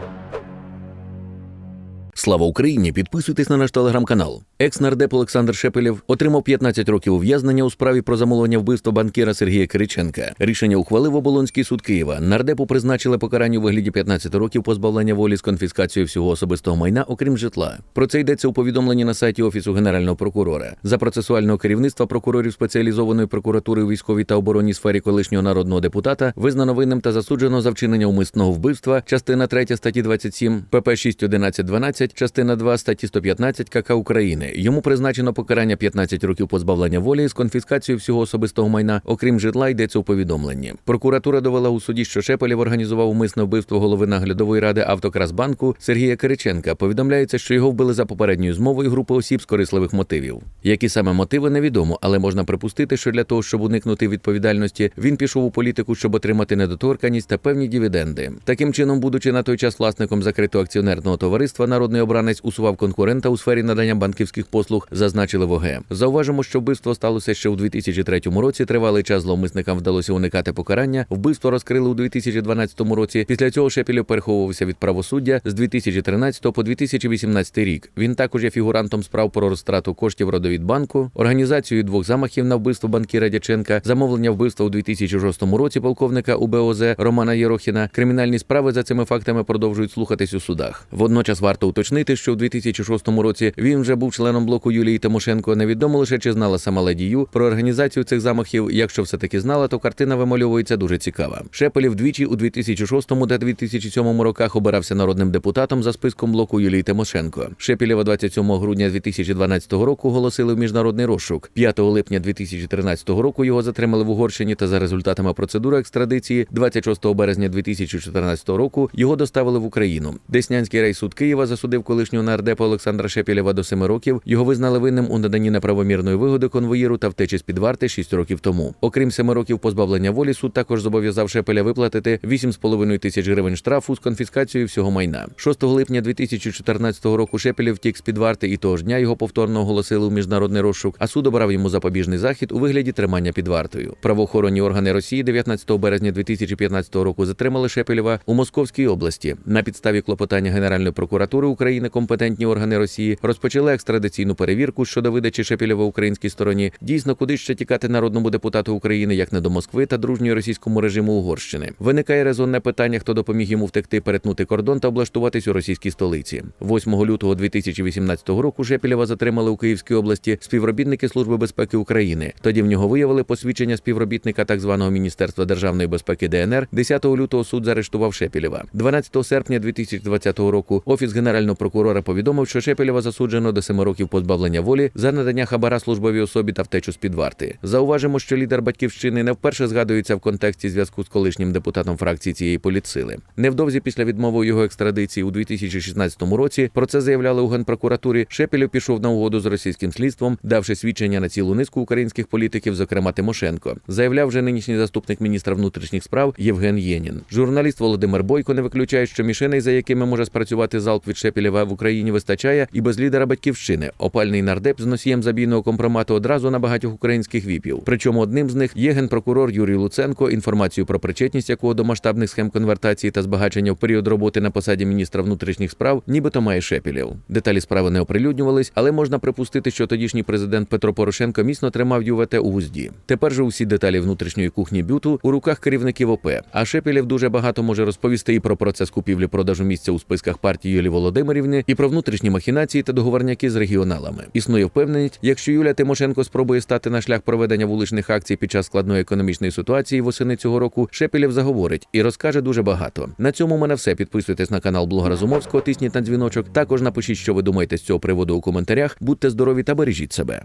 Thank you. Слава Україні! Підписуйтесь на наш телеграм-канал. Екс-нардеп Олександр Шепелєв отримав 15 років ув'язнення у справі про замовлення вбивства банкіра Сергія Кириченка. Рішення ухвалив Оболонський суд Києва. Нардепу призначили покарання у вигляді 15 років позбавлення волі з конфіскацією всього особистого майна, окрім житла. Про це йдеться у повідомленні на сайті Офісу Генерального прокурора. За процесуального керівництва прокурорів спеціалізованої прокуратури у військовій та оборонній сфері колишнього народного депутата визнано винним та засуджено за вчинення умисного вбивства, частина 3 статті 27, ПП 6.11.12, частина 2 статті 115 КК України. Йому призначено покарання 15 років позбавлення волі з конфіскацією всього особистого майна, окрім житла, йдеться у повідомленні. Прокуратура довела у суді, що Шепелєв організував умисне вбивство голови наглядової ради Автокрасбанку Сергія Кириченка. Повідомляється, що його вбили за попередньою змовою групи осіб з корисливих мотивів. Які саме мотиви невідомо, але можна припустити, що для того, щоб уникнути відповідальності, він пішов у політику, щоб отримати недоторканість та певні дивіденди. Таким чином, будучи на той час власником закритого акціонерного товариства, народний обранець усував конкурента у сфері надання банківських послуг, зазначили в ОГ. Зауважимо, що вбивство сталося ще у 2003 році. Тривалий час зловмисникам вдалося уникати покарання. Вбивство розкрили у 2012 році. Після цього Шепілєв переховувався від правосуддя з 2013 по 2018 рік. Він також є фігурантом справ про розтрату коштів родовідбанку, організацію двох замахів на вбивство банкіра Дяченка, замовлення вбивства у 2006 році полковника УБОЗ Романа Єрохіна. Кримінальні справи за цими фактами продовжують слухатись у судах. Водночас варто уточнити, що у 2006 році він вже був членом блоку Юлії Тимошенко. Невідомо лише чи знала сама леді Ю про організацію цих замахів. Якщо все таки знала, то картина вимальовується дуже цікава. Шепелів двічі у 2006 та 2007 роках обирався народним депутатом за списком блоку Юлії Тимошенко. Шепелєва 27 грудня 2012 року оголосили в міжнародний розшук. 5 липня 2013 року його затримали в Угорщині та за результатами процедури екстрадиції 26 березня 2014 року його доставили в Україну. Деснянський райсуд Києва засудив колишнього нардепа Олександра Шепелєва до 7 років. Його визнали винним у наданні неправомірної вигоди конвоїру та втечі з під варти 6 років тому. Окрім 7 років позбавлення волі, суд також зобов'язав Шепеля виплатити 8,5 тисяч гривень штрафу з конфіскацією всього майна. 6 липня 2014 року Шепелєв втік з під варти, і того ж дня його повторно оголосили у міжнародний розшук. А суд обрав йому запобіжний захід у вигляді тримання під вартою. Правоохоронні органи Росії 19 березня 2015 року затримали Шепелєва у Московській області. На підставі клопотання Генеральної прокуратури України компетентні органи Росії розпочали екстрадиційну перевірку щодо видачі Шепелєва українській стороні. Дійсно, куди ще тікати народному депутату України, як не до Москви та дружньої російському режиму Угорщини. Виникає резонне питання, хто допоміг йому втекти, перетнути кордон та облаштуватись у російській столиці. 8 лютого 2018 року Шепелєва затримали у Київській області співробітники Служби безпеки України. Тоді в нього виявили посвідчення співробітника так званого Міністерства державної безпеки ДНР. 10 лютого суд заарештував Шепелєва. 12 серпня 2020 року офіс генерального прокурора повідомив, що Шепелєва засуджено до 7 років позбавлення волі за надання хабара службовій особі та втечу з під варти. Зауважимо, що лідер батьківщини не вперше згадується в контексті зв'язку з колишнім депутатом фракції цієї політсили. Невдовзі після відмови його екстрадиції у 2016 році про це заявляли у генпрокуратурі. Шепелєв пішов на угоду з російським слідством, давши свідчення на цілу низку українських політиків, зокрема Тимошенко. Заявляв вже нинішній заступник міністра внутрішніх справ Євген Єнін. Журналіст Володимир Бойко не виключає, що мішеней, за якими може спрацювати залп від Шепелєва в Україні, вистачає і без лідера батьківщини. Опальний нардеп з носієм забійного компромату одразу на багатьох українських віпів. Причому одним з них є генпрокурор Юрій Луценко, інформацію про причетність якого до масштабних схем конвертації та збагачення в період роботи на посаді міністра внутрішніх справ, нібито має Шепелєв. Деталі справи не оприлюднювались, але можна припустити, що тодішній президент Петро Порошенко міцно тримав ЮВТ у гузді. Тепер же усі деталі внутрішньої кухні бюту у руках керівників ОП. А Шепелєв дуже багато може розповісти і про процес купівлі-продажу місця у списках партії Юлії Володимирівни, і про внутрішні махінації та договорняки з регіоналами. Існує впевненість, якщо Юлія Тимошенко спробує стати на шлях проведення вуличних акцій під час складної економічної ситуації восени цього року, Шепелєв заговорить і розкаже дуже багато. На цьому у мене все. Підписуйтесь на канал Блога Разумовського, тисніть на дзвіночок. Також напишіть, що ви думаєте з цього приводу у коментарях. Будьте здорові та бережіть себе.